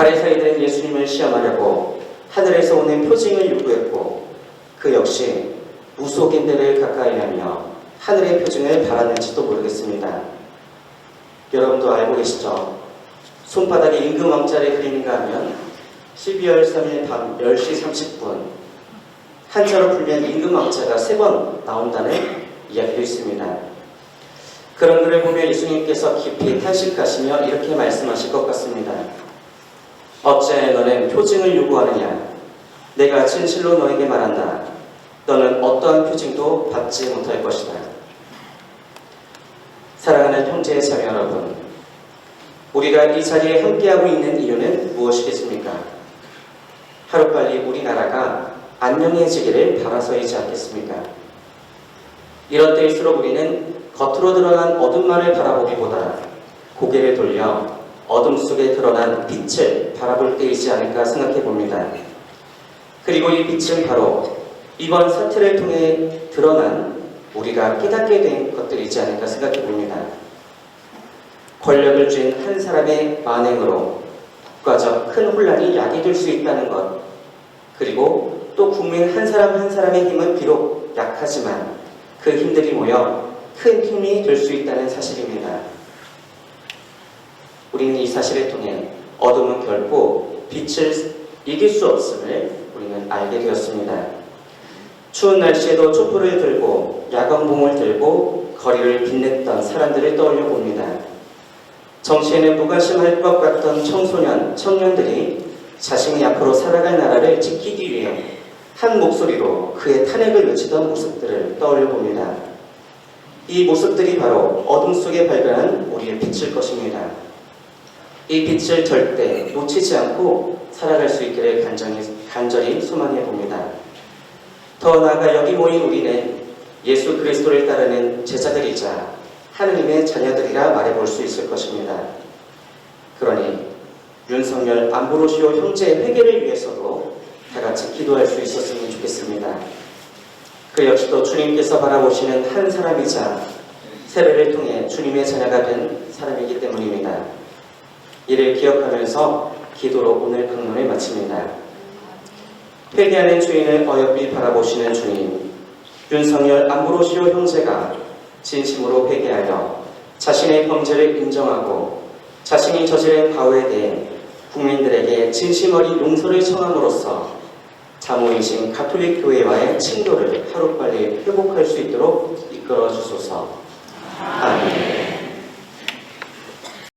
바리사이들은 예수님을 시험하려고 하늘에서 오는 표징을 요구했고 그 역시 무속인들을 가까이 하며 하늘의 표징을 바랐는지도 모르겠습니다. 여러분도 알고 계시죠? 손바닥에 임금 왕자를 그리는가 하면 12월 3일 밤 10시 30분 한자로 풀면 임금 왕자가 세 번 나온다는 이야기도 있습니다. 그런 글을 보며 예수님께서 깊이 탄식하시며 이렇게 말씀하실 것 같습니다. 어째 너는 표징을 요구하느냐? 내가 진실로 너에게 말한다. 너는 어떠한 표징도 받지 못할 것이다. 사랑하는 형제의 자매 여러분, 우리가 이 자리에 함께하고 있는 이유는 무엇이겠습니까? 하루빨리 우리나라가 안녕해지기를 바라서이지 않겠습니까? 이런 때일수록 우리는 겉으로 드러난 어둠만을 바라보기보다 고개를 돌려 어둠 속에 드러난 빛을 바라볼 때이지 않을까 생각해 봅니다. 그리고 이 빛은 바로 이번 사태를 통해 드러난 우리가 깨닫게 된 것들이지 않을까 생각해 봅니다. 권력을 쥔 한 사람의 만행으로 국가적 큰 혼란이 야기될 수 있다는 것, 그리고 또 국민 한 사람 한 사람의 힘은 비록 약하지만 그 힘들이 모여 큰 힘이 될 수 있다는 사실입니다. 우리는 이 사실을 통해 어둠은 결코 빛을 이길 수 없음을 우리는 알게 되었습니다. 추운 날씨에도 촛불을 들고 야광봉을 들고 거리를 빛냈던 사람들을 떠올려 봅니다. 정치에는 무관심할 것 같던 청소년, 청년들이 자신이 앞으로 살아갈 나라를 지키기 위해 한 목소리로 그의 탄핵을 외치던 모습들을 떠올려 봅니다. 이 모습들이 바로 어둠 속에 발견한 우리의 빛일 것입니다. 이 빛을 절대 놓치지 않고 살아갈 수 있기를 간절히, 간절히 소망해 봅니다. 더 나아가 여기 모인 우리는 예수 그리스도를 따르는 제자들이자 하느님의 자녀들이라 말해볼 수 있을 것입니다. 그러니 윤석열 안보로시오 형제의 회개를 위해서도 다 같이 기도할 수 있었으면 좋겠습니다. 그 역시도 주님께서 바라보시는 한 사람이자 세례를 통해 주님의 자녀가 된 사람이기 때문입니다. 이를 기억하면서 기도로 오늘 강론을 마칩니다. 회개하는 주인을 어여삐 바라보시는 주님, 윤석열 안보로시오 형제가 진심으로 회개하여 자신의 범죄를 인정하고 자신이 저지른 바우에 대해 국민들에게 진심 어린 용서를 청함으로써 자모이신 가톨릭 교회와의 친교를 하루빨리 회복할 수 있도록 이끌어 주소서. 아멘.